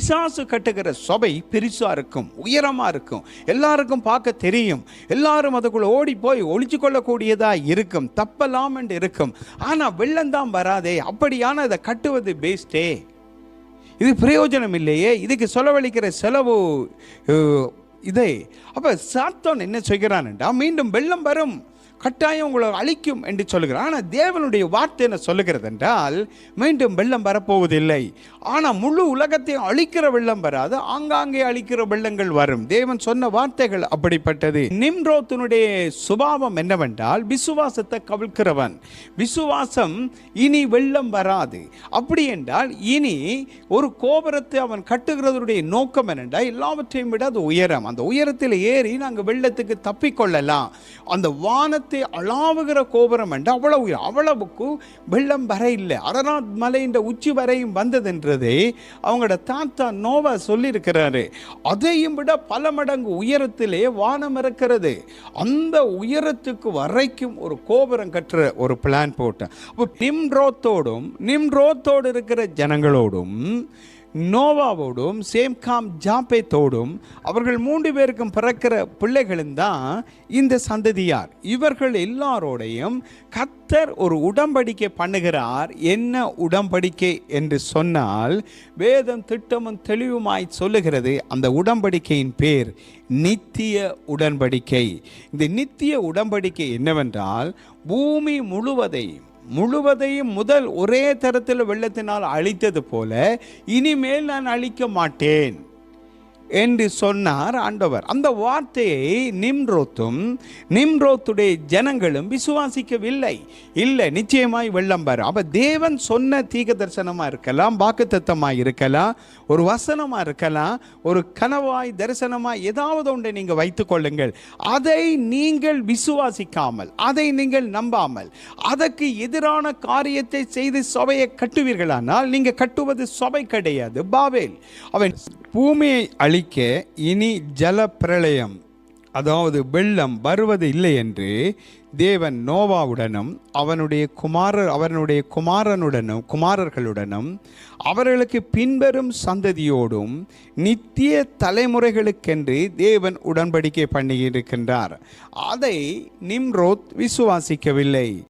பிசாசு கட்டுகிற சபை பெருசாக இருக்கும் உயரமாக இருக்கும். எல்லாருக்கும் பார்க்க தெரியும். எல்லாரும் அதுக்குள்ளே ஓடி போய் ஒழிச்சு கொள்ளக்கூடியதாக இருக்கும் தப்பலாம் என்று இருக்கும். ஆனால் வெள்ளம்தான் வராதே அப்படியான இதை கட்டுவது பேஸ்டே இது பிரயோஜனம் இல்லையே இதுக்கு செலவழிக்கிற செலவு இதே. அப்போ சாத்தான் என்ன செய்கிறான்டா மீண்டும் வெள்ளம் வரும். கட்டாயம் உங்களை அழிக்கும் என்று சொல்லுகிறார். ஆனால் தேவனுடைய வார்த்தை என்ன சொல்லுகிறது என்றால் மீண்டும் வெள்ளம் வரப்போவதில்லை. ஆனால் முழு உலகத்தையும் அழிக்கிற வெள்ளம் வராது. ஆங்காங்கே அழிக்கிற வெள்ளங்கள் வரும். தேவன் சொன்ன வார்த்தைகள் அப்படிப்பட்டது. நிம்ரோத்தினுடைய சுபாவம் என்னவென்றால் விசுவாசத்தை கவிழ்க்கிறவன். விசுவாசம் இனி வெள்ளம் வராது. அப்படி என்றால் இனி ஒரு கோபுரத்தை அவன் கட்டுகிறதுடைய நோக்கம் என்னென்றால் எல்லாவற்றையும் விட அது உயரம். அந்த உயரத்தில் ஏறி நாங்கள் வெள்ளத்துக்கு தப்பிக்கொள்ளலாம் அந்த வானத்தை அளாவுகிற கோபுரம் என்று அவ்வளவு உயரம் அவ்வளவுக்கு வெள்ளம் வர இல்லை. அரநாத் மலையின் உச்சி வரையும் வந்ததென்றதை அவங்களோட தாத்தா நோவா சொல்லியிருக்கிறாரு. அதையும் விட பல மடங்கு உயரத்திலே வானம் இருக்கிறது அந்த உயரத்துக்கு வரைக்கும் ஒரு கோபுரம் கட்டுற ஒரு பிளான் போட்டேன். அப்போ நிம்ரோத்தோடும் நிம்ரோத்தோடு இருக்கிற ஜனங்களோடும் நோவாவோடும் சேம்காம் ஜாம்பேத்தோடும் அவர்கள் மூன்று பேருக்கும் பிறக்கிற பிள்ளைகளும் தான் இந்த சந்ததியார். இவர்கள் எல்லாரோடையும் கத்தர் ஒரு உடம்படிக்கை பண்ணுகிறார். என்ன உடம்படிக்கை என்று சொன்னால் வேதம் திட்டமும் தெளிவுமாய் சொல்லுகிறது. அந்த உடம்படிக்கையின் பேர் நித்திய உடன்படிக்கை. இந்த நித்திய உடன்படிக்கை என்னவென்றால் பூமி முழுவதையும் முழுவதையும் முதல் ஒரே தரத்தில் வெள்ளத்தினால் அழித்தது போல இனிமேல் நான் அழிக்க மாட்டேன். என்று சொன்னார் ஆண்டவர். அந்த வார்த்தையை நிம்ரோத்தும் நிம்ரோத்துடைய ஜனங்களும் விசுவாசிக்கவில்லை. இல்லை நிச்சயமாய் வெள்ளம் வரும். அப்ப தேவன் சொன்ன தீக தரிசனமா இருக்கலாம் வாக்குத்தத்தமாக இருக்கலாம் ஒரு வசனமா இருக்கலாம் ஒரு கனவாய் தரிசனமாய் ஏதாவது ஒன்றை நீங்க வைத்துக் கொள்ளுங்கள். அதை நீங்கள் விசுவாசிக்காமல் அதை நீங்கள் நம்பாமல் அதற்கு எதிரான காரியத்தை செய்து சபையை கட்டுவீர்களானால் நீங்க கட்டுவது சபை கிடையாது பாவேல் அவன் பூமியை அழிக்க இனி ஜல பிரளயம் அதாவது வெள்ளம் வருவது இல்லை என்று தேவன் நோவாவுடனும் அவனுடைய குமாரர் அவனுடைய குமாரனுடனும் குமாரர்களுடனும் அவர்களுக்கு பின்வரும் சந்ததியோடும் நித்திய தலைமுறைகளுக்கென்று தேவன் உடன்படிக்கை பண்ணியிருக்கின்றார். அதை நிம்ரோத் விசுவாசிக்கவில்லை.